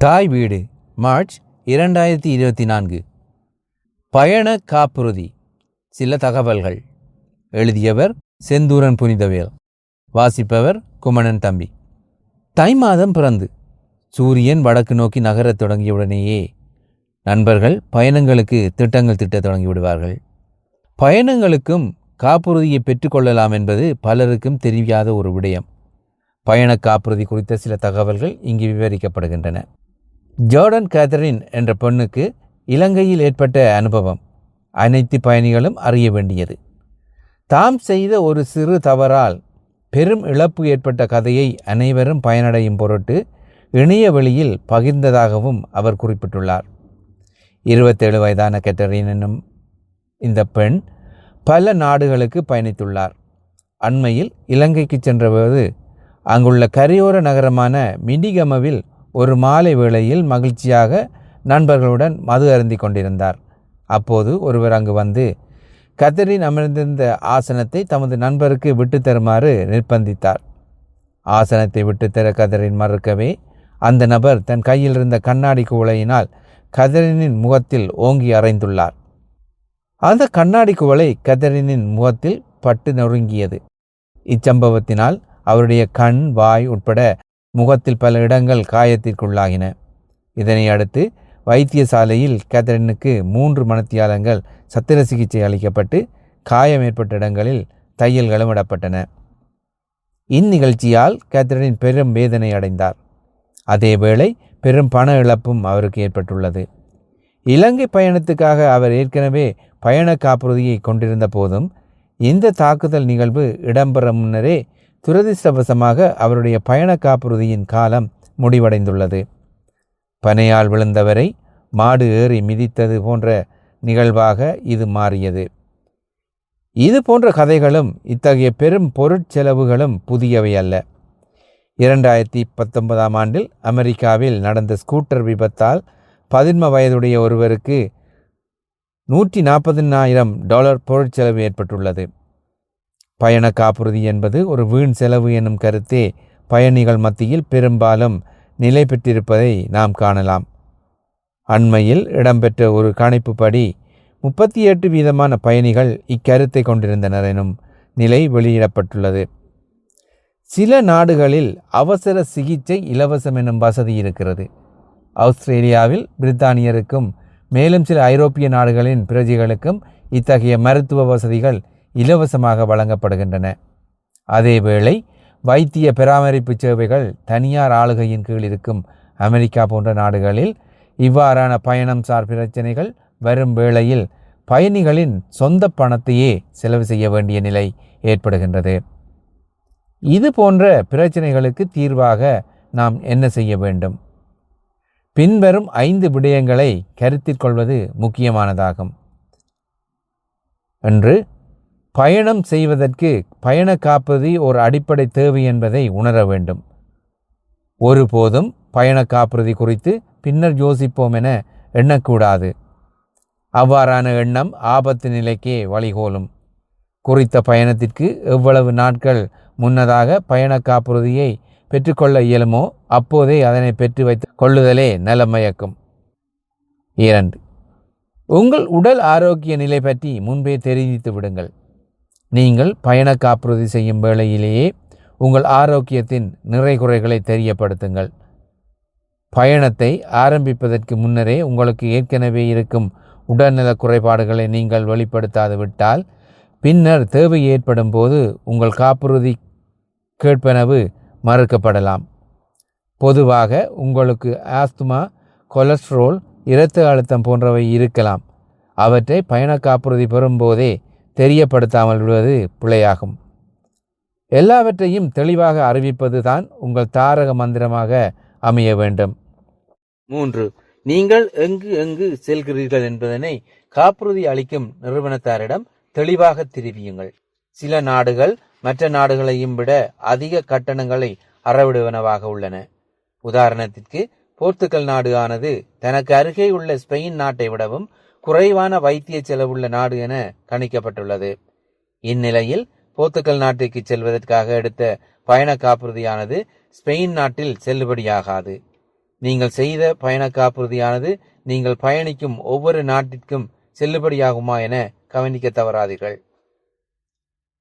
தாய் வீடு மார்ச் இரண்டாயிரத்தி இருபத்தி நான்கு. பயண காப்புறுதி சில தகவல்கள். எழுதியவர் செந்தூரன் புனிதவேல் வாசிப்பவர் குமணன் தம்பி. தை மாதம் பிறந்து சூரியன் வடக்கு நோக்கி நகரத் தொடங்கியவுடனேயே நண்பர்கள் பயணங்களுக்கு திட்டங்கள் திட்டத் தொடங்கிவிடுவார்கள். பயணங்களுக்கும் காப்புறுதியை பெற்றுக்கொள்ளலாம் என்பது பலருக்கும் தெரியாத ஒரு விடயம். பயண காப்புறுதி குறித்த சில தகவல்கள் இங்கு விவரிக்கப்படுகின்றன. ஜோர்டன் கேதரின் என்ற பெண்ணுக்கு இலங்கையில் ஏற்பட்ட அனுபவம். அனைத்து பயணிகளும் அறிய வேண்டியது. தாம் செய்த ஒரு சிறு தவறால் பெரும் இழப்பு ஏற்பட்ட கதையை அனைவரும் பயனடையும் பொருட்டு இணைய வழியில் பகிர்ந்ததாகவும் அவர் குறிப்பிட்டுள்ளார். இருபத்தேழு வயதான கேட்டரின் என்னும் இந்த பெண் பல நாடுகளுக்கு பயணித்துள்ளார். அண்மையில் இலங்கைக்கு சென்றபோது அங்குள்ள கரையோர நகரமான மிடிகமவில் ஒரு மாலை வேளையில் மகிழ்ச்சியாக நண்பர்களுடன் மது அருந்தி கொண்டிருந்தார். அப்போது ஒருவர் அங்கு வந்து கத்தரின் அமர்ந்திருந்த ஆசனத்தை தமது நண்பருக்கு விட்டு தருமாறு நிர்பந்தித்தார் ஆசனத்தை விட்டுத்தர கதரின் மறுக்கவே அந்த நபர் தன் கையில் இருந்த கண்ணாடி குவளையினால் கதரினின் முகத்தில் ஓங்கி அறைந்துள்ளார். அந்த கண்ணாடி குவளை கதரினின் முகத்தில் பட்டு நொறுங்கியது. இச்சம்பவத்தினால் அவருடைய கண் வாய் உட்பட முகத்தில் பல இடங்கள் காயத்திற்குள்ளாகின. இதனை அடுத்து வைத்தியசாலையில் கேத்தரினுக்கு மூன்று மணத்தியாலங்கள் சத்திர சிகிச்சை அளிக்கப்பட்டு காயம் ஏற்பட்ட இடங்களில் தையல்களும் இடப்பட்டன. இந்நிகழ்ச்சியால் கேத்தரின் பெரும் வேதனை அடைந்தார். அதேவேளை பெரும் பண இழப்பும் அவருக்கு ஏற்பட்டுள்ளது. இலங்கை பயணத்துக்காக அவர் ஏற்கனவே பயண காப்புறுதியை கொண்டிருந்த போதும் இந்த தாக்குதல் நிகழ்வு இடம்பெற முன்னரே துரதிர்ஷ்டவசமாக அவருடைய பயண காப்புறுதியின் காலம் முடிவடைந்துள்ளது. பனையால் விழுந்தவரை மாடு ஏறி மிதித்தது போன்ற நிகழ்வாக இது மாறியது. இது போன்ற கதைகளும் இத்தகைய பெரும் பொருட்செலவுகளும் புதியவை அல்ல. இரண்டாயிரத்தி பத்தொன்பதாம் ஆண்டில் அமெரிக்காவில் நடந்த ஸ்கூட்டர் விபத்தால் பதின்ம வயதுடைய ஒருவருக்கு நூற்றி நாற்பதினாயிரம் டாலர் பொருட்செலவு ஏற்பட்டுள்ளது. பயண காப்புறுதி என்பது ஒரு வீண் செலவு என்னும் கருத்தே பயணிகள் மத்தியில் பெரும்பாலும் நிலை பெற்றிருப்பதை நாம் காணலாம். அண்மையில் இடம்பெற்ற ஒரு கணிப்புப்படி முப்பத்தி எட்டு வீதமான பயணிகள் இக்கருத்தை கொண்டிருந்தனர் எனும் நிலை வெளியிடப்பட்டுள்ளது. சில நாடுகளில் அவசர சிகிச்சை இலவசம் எனும் வசதி இருக்கிறது. ஆஸ்திரேலியாவில் பிரித்தானியருக்கும் மேலும் சில ஐரோப்பிய நாடுகளின் பிரஜைகளுக்கும் இத்தகைய மருத்துவ வசதிகள் இலவசமாக வழங்கப்படுகின்றன. அதேவேளை வைத்திய பராமரிப்பு சேவைகள் தனியார் ஆளுகையின் கீழ் இருக்கும் அமெரிக்கா போன்ற நாடுகளில் இவ்வாறான பயணம் சார் பிரச்சனைகள் வரும் வேளையில் பயணிகளின் சொந்த பணத்தையே செலவு செய்ய வேண்டிய நிலை ஏற்படுகின்றது. இது போன்ற பிரச்சனைகளுக்கு தீர்வாக நாம் என்ன செய்ய வேண்டும்? பின்வரும் ஐந்து விடயங்களை கருத்தில் கொள்வது முக்கியமானதாகும். என்று பயணம் செய்வதற்கு பயண காப்பதி ஒரு அடிப்படை தேவை என்பதை உணர வேண்டும். ஒருபோதும் பயண காப்புறுதி குறித்து பின்னர் யோசிப்போம் என எண்ணக்கூடாது. அவ்வாறான எண்ணம் ஆபத்து நிலைக்கே வழிகோலும். குறித்த பயணத்திற்கு எவ்வளவு நாட்கள் முன்னதாக பயண காப்புறுதியை பெற்றுக்கொள்ள இயலுமோ அப்போதே அதனை பெற்று வைத்து கொள்ளுதலே நலமயக்கும் இரண்டு. உங்கள் உடல் ஆரோக்கிய நிலை பற்றி முன்பே தெரிவித்து விடுங்கள். நீங்கள் பயண காப்புறுதி செய்யும் வேளையிலேயே உங்கள் ஆரோக்கியத்தின் நிறை குறைகளை தெரியப்படுத்துங்கள். பயணத்தை ஆரம்பிப்பதற்கு முன்னரே உங்களுக்கு ஏற்கனவே இருக்கும் உடல்நல குறைபாடுகளை நீங்கள் வெளிப்படுத்தாது விட்டால் பின்னர் தேவை ஏற்படும் போது உங்கள் காப்புறுதி கேட்பனவு மறுக்கப்படலாம். பொதுவாக உங்களுக்கு ஆஸ்துமா கொலஸ்ட்ரோல் இரத்த அழுத்தம் போன்றவை இருக்கலாம். அவற்றை பயண காப்புறுதி பெறும்போதே தெரியப்படுத்தாமல் விடுவது பிழையாகும். எல்லாவற்றையும் தெளிவாக அறிவிப்பது தான் உங்கள் தாரக மந்திரமாக அமைய வேண்டும். மூன்று. நீங்கள் எங்கு எங்கு செல்கிறீர்கள் என்பதனை காப்புறுதி அளிக்கும் நிறுவனத்தாரிடம் தெளிவாக தெரிவியுங்கள். சில நாடுகள் மற்ற நாடுகளையும் விட அதிக கட்டணங்களை அறவிடுவனவாக உள்ளன. உதாரணத்திற்கு போர்த்துக்கல் நாடு ஆனது தனக்கு அருகே உள்ள ஸ்பெயின் நாட்டை விடவும் குறைவான வைத்திய செலவுள்ள நாடு என கணிக்கப்பட்டுள்ளது. இந்நிலையில் போர்த்துக்கல் நாட்டிற்கு செல்வதற்காக எடுத்த பயண காப்புறுதியானது ஸ்பெயின் நாட்டில் செல்லுபடியாகாது. நீங்கள் செய்த பயண காப்புறுதியானது நீங்கள் பயணிக்கும் ஒவ்வொரு நாட்டிற்கும் செல்லுபடியாகுமா என கவனிக்க தவறாதீர்கள்.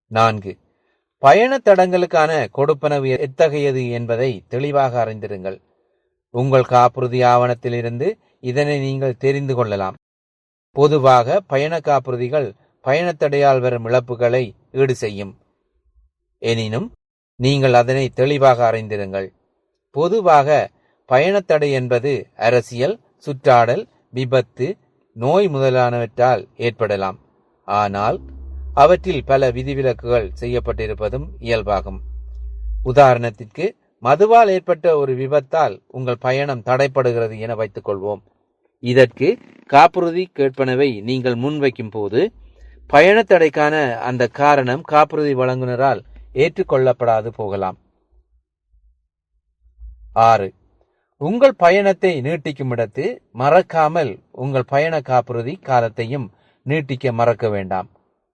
நான்கு. பயண தடங்களுக்கான கொடுப்பனவு எத்தகையது என்பதை தெளிவாக அறிந்திருங்கள். உங்கள் காப்புறுதி ஆவணத்திலிருந்து இதனை நீங்கள் தெரிந்து கொள்ளலாம். பொதுவாக பயண காப்புறுதிகள் பயணத்தடையால் வரும் இழப்புகளை ஈடு செய்யும். எனினும் நீங்கள் அதனை தெளிவாக அறிந்திருங்கள். பொதுவாக பயணத்தடை என்பது அரசியல் சுற்றாடல் விபத்து நோய் முதலானவற்றால் ஏற்படலாம். ஆனால் அவற்றில் பல விதிவிலக்குகள் செய்யப்பட்டிருப்பதும் இயல்பாகும். உதாரணத்திற்கு மதுவால் ஏற்பட்ட ஒரு விபத்தால் உங்கள் பயணம் தடைப்படுகிறது என வைத்துக் கொள்வோம் இதற்கு காப்புறுதி கேட்பனவை நீங்கள் முன்வைக்கும் போது பயணத்தடைக்கான அந்த காரணம் காப்புறுதி வழங்குனரால் ஏற்றுக்கொள்ளப்படாது போகலாம். ஆறு. உங்கள் பயணத்தை நீட்டிக்கும் இடத்து மறக்காமல் உங்கள் பயண காப்புறுதி காலத்தையும் நீட்டிக்க மறக்க வேண்டாம்.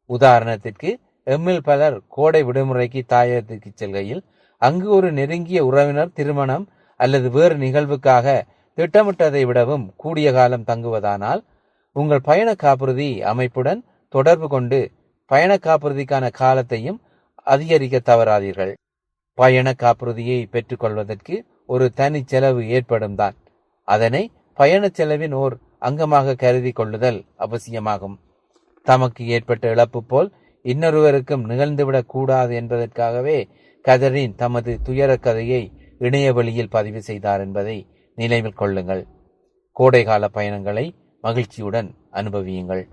உதாரணத்திற்கு எம்மில் பலர் கோடை விடுமுறைக்கு தாயகத்திற்கு செல்கையில் அங்கு ஒரு நெருங்கிய உறவினர் திருமணம் அல்லது வேறு நிகழ்வுக்காக திட்டமிட்டதை விடவும் கூடிய காலம் தங்குவதானால் உங்கள் பயண காப்புறுதி அமைப்புடன் தொடர்பு கொண்டு பயண காப்புறுதிக்கான காலத்தையும் அதிகரிக்க தவறாதீர்கள். பயண காப்புறுதியை பெற்றுக்கொள்வதற்கு ஒரு தனி செலவு ஏற்படும் தான். அதனை பயணச் செலவின் ஓர் அங்கமாக கருதி கொள்ளுதல் அவசியமாகும். தமக்கு ஏற்பட்ட இழப்பு போல் இன்னொருவருக்கும் நிகழ்ந்துவிடக் கூடாது என்பதற்காகவே கதரின் தமது துயர கதையை இணையவழியில் பதிவு செய்தார் என்பதை நினைவில் கொள்ளுங்கள். கோடைகால பயணங்களை மகிழ்ச்சியுடன் அனுபவியுங்கள்.